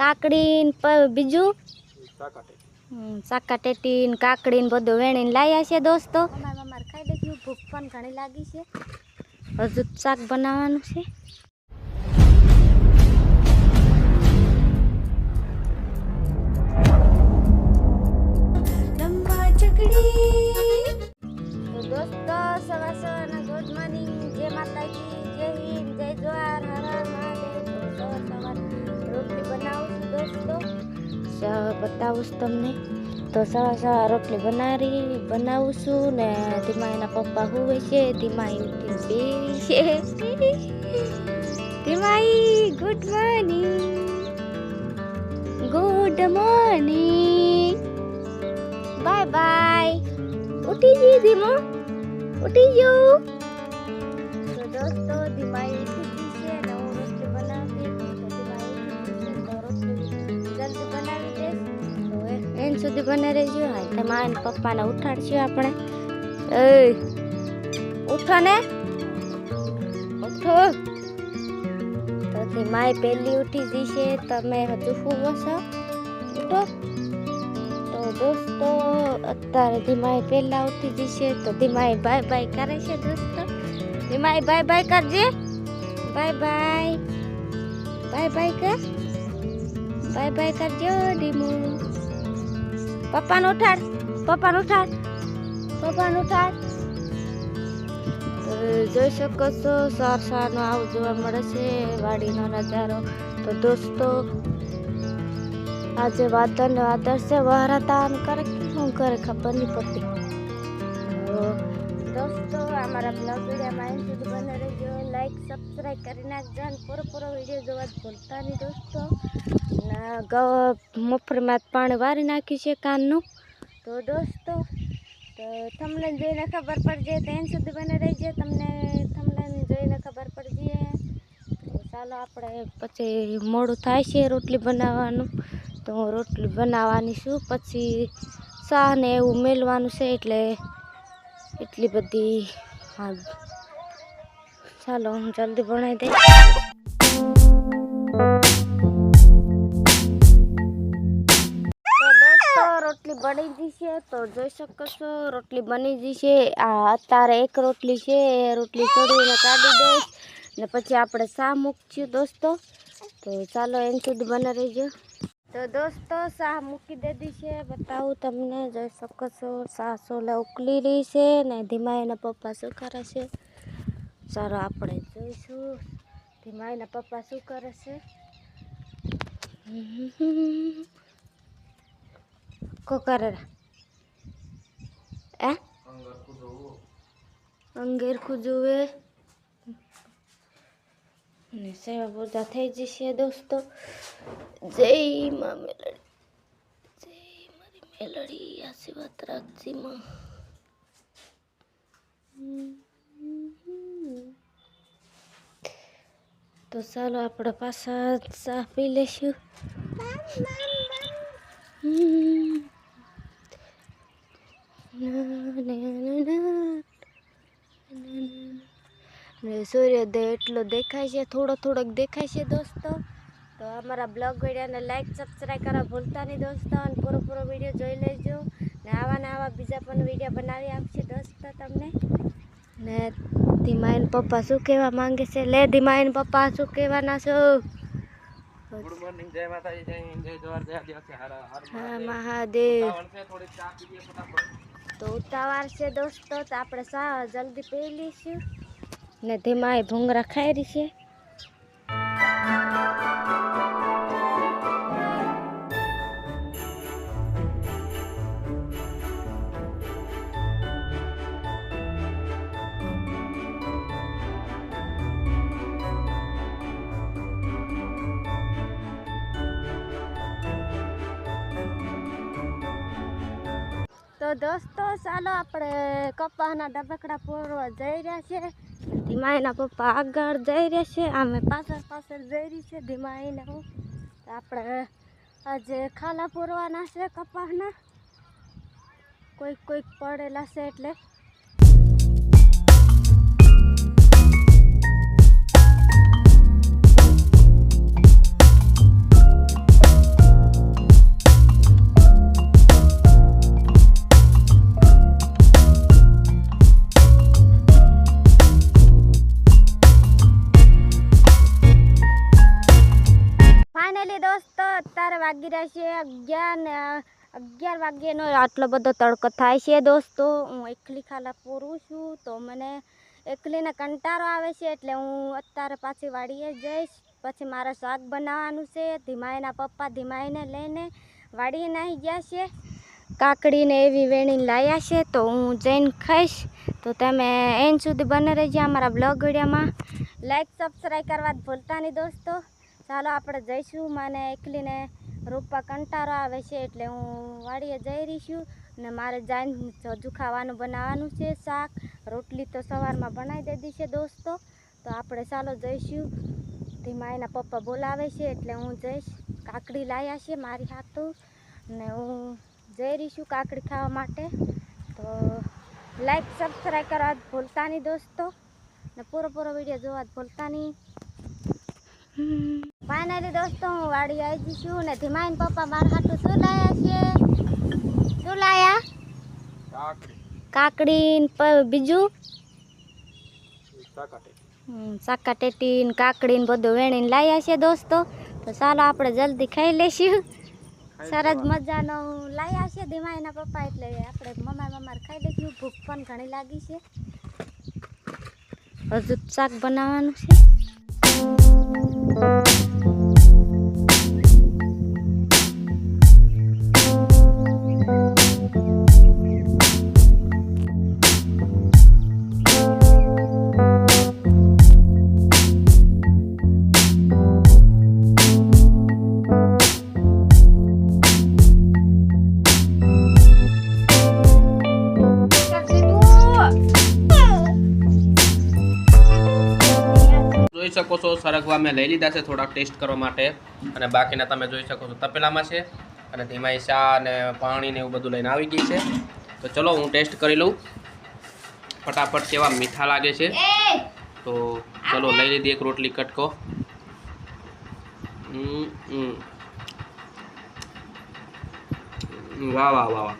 કાકડી બીજું? સાકા ટેટી ને કાકડી ને બધું વેણીને લાવ્યા છે દોસ્તો. ખાઈ લઈશું ભૂખ પણ ઘણી લાગી છે. હજુ શાક બનાવવાનું છે. દોસ્તો સવા સવારના ગુડ મોર્નિંગ જય માતાજી જય હિન્દ જય જવાહર બતાવું છું તમને તો સવાર સવાર રોટલી બનાવી બનાવું છું ને ધીમા એના પપ્પા હુવે છે ધીમા ઉઠી બે છે ધીમાઈ good morning good morning bye bye ઉઠી ગઈ ધીમો ઉઠી ગયો તો દોસ્તો ધીમાઈ સુધી બને રહેજો. એટલે તમારા અને પપ્પાને ઉઠાડશું આપણે. એ, ઉઠો ને. ઉઠો. તો માય પહેલી ઉઠી જશે તમે હજુ ફૂવો છો ઉઠો. તો દોસ્તો, અત્યારે ધીમાએ પહેલા ઉઠી જશે તો ધીમાએ બાય બાય કરે છે દોસ્તો. ધીમાએ બાય બાય કરજે. બાય બાય બાય બાય કર. બાય બાય કરજો, ધીમુ. પપ્પાને ઉઠાડ પપ્પાને ઉઠાડ પપ્પાને ઉઠાડ. જોઈ શકો છો સાર સારનો આવું જોવા મળે છે, વાડીનો નજારો. તો દોસ્તો, આજે વાદળ વાદળ છે વહરાતા આમ કરે કે શું કરે ખબર નહીં પડતી. દોસ્તો, અમારા બ્લોગ વિડીયોમાં અહીં સુધી બને રહેજો. લાઈક સબસ્ક્રાઈબ કરી નાખજો અને પૂરો પૂરો વીડિયો જોવા જ ભૂલતા નહીં દોસ્તો. મફરમાં પાણી વારી નાખ્યું છે કાનનું. તો દોસ્તો, તો તમને જોઈને ખબર પડજે તો એન સુધી બને રહેજે. તમને તમને જોઈને ખબર પડજે. ચાલો આપણે પછી મોડું થાય છે રોટલી બનાવવાનું. તો હું રોટલી બનાવવાની છું. પછી શાહ ને એવું મેળવાનું છે એટલે એટલી બધી હા ચાલો, હું જલ્દી બનાવી દઈશ. રોટલી બની ગઈ છે, તો જોઈ શકો છો, રોટલી બની ગઈ છે. આ અત્યારે એક રોટલી છે, એ રોટલી છોડીને કાઢી દઈશ. ને પછી આપણે શા મૂકશું દોસ્તો. તો ચાલો, એન સુધી બને રહેજો. તો દોસ્તો શાહ મૂકી દીધી છે. બતાવું તમને જોઈ શકો છો શાહ સોલા ઉકલી રહી છે ને ધીમા એના પપ્પા શું કરે છે? ચાલો આપણે જોઈશું. ધીમા એના પપ્પા શું કરે છે? કો કરે? એ અંગેર ખુજુએ ને સેવા પૂજા થઈ જશે દોસ્તો. જય માં મેલડી. જય મારી મેલડી. આશીર્વાદ રાખજી માં. તો ચાલો આપણે પાછા ચા પી લેશું હમ. ના, ના, ના, ના. ને સૂર્યોદય એટલો દેખાય છે થોડો થોડોક દેખાય છે દોસ્તો. તો અમારા બ્લોગ વિડીયોને લાઈક સબસ્ક્રાઈબ કરવા ભૂલતા નહીં દોસ્તો અને પૂરો પૂરો વીડિયો જોઈ લેજો. ને આવા ને આવા બીજા પણ વીડિયો બનાવી આપશે દોસ્તો તમને. ને ધીમાઈન પપ્પા શું કહેવા માંગે છે? લે ધીમાઈન પપ્પા શું કહેવાના છો? ગુડ મોર્નિંગ જય માતાજી જય હિન્દ જય જવાહર જય આદિવાસી હર હર હા મહાદેવ. મહાદેવ ચા પીએ ફટાફટ. તો ઉતાવળ છે દોસ્તો તો આપણે સા જલ્દી પી લઈશું. ને ધીમાઈ ભૂંગરા ખાઈ રહી છે. તો દોસ્તો, ચાલો આપણે કપાના ડબકડા પૂરવા જઈ રહ્યા છે ધીમાઈના પપ્પા આગળ જઈ રહ્યા છે, અમે પાછળ પાછળ જઈ રહી છે, ધીમાઈને હું. આપણે આજે ખાલા પૂરવાના છે કપાસના. કોઈક કોઈક પડેલા છે એટલે. વાગી રહ્યા છે, અગિયાર ને અગિયાર વાગ્યાનો આટલો બધો તડકો થાય છે દોસ્તો. હું એકલી ખાલા પૂરું છું, તો મને એકલીને કંટાળો આવે છે, એટલે હું અત્યારે પાછી વાડીએ જઈશ. પછી મારે શાક બનાવવાનું છે, ધીમાઈના પપ્પા ધીમાઈને લઈને વાડીએ નાહી ગયા છે. કાકડીને એવી વેણીને લાવ્યા છે, તો હું જઈને ખાઈશ. તો તમે એન સુધી બને રહેજો અમારા બ્લોગ વિડીયોમાં. લાઈક સબસ્ક્રાઈબ કરવા ભૂલતા નહીં દોસ્તો. ચાલો આપણે જઈશું, મને એકલીને રૂપા કંટાળો આવે છે એટલે હું વાડીએ જઈ રહી છું ને મારે જઈને હજુ ખાવાનું બનાવવાનું છે શાક. રોટલી તો સવારમાં બનાવી દીધી છે દોસ્તો. તો આપણે ચાલો જઈશું. ધીમા એના પપ્પા બોલાવે છે એટલે હું જઈશ. કાકડી લાવ્યા છે મારી હાથું. ને હું જઈ રહી છું કાકડી ખાવા માટે. તો લાઈક સબસ્ક્રાઈબ કરવા ભૂલતા દોસ્તો. ને પૂરો પૂરો વીડિયો જોવા ભૂલતા નહીં. ફાઇનલી દોસ્તો હું વાડી આવી છું ને ધીમાઈન પપ્પા મારા હાથું શું લાયા છે. શું લાયા કાકડી ને બીજું? સાકા ને કાકડી ને બધું વેણીને લાવ્યા છે દોસ્તો. તો ચાલો આપણે જલ્દી ખાઈ લેશું સરસ મજાનો લાવ્યા છે ધીમાઈના પપ્પા એટલે આપણે મમ્મા મમ્મા ખાઈ લઈશું. ભૂખ પણ ઘણી લાગી છે. હજુ શાક બનાવવાનું છે. મેં લઈ લીધા છે થોડાક ટેસ્ટ કરવા માટે. અને બાકીના તમે જોઈ શકો છો તપેલામાં છે. અને તેમાં ચા અને પાણી ને એવું બધું લઈને આવી ગઈ છે. તો ચલો હું ટેસ્ટ કરી લઉં. ફટાફટ કેવા મીઠા લાગે છે. તો ચલો લઈ લીધી એક રોટલી કટકો. વાહ વાહ વાહ વાહ.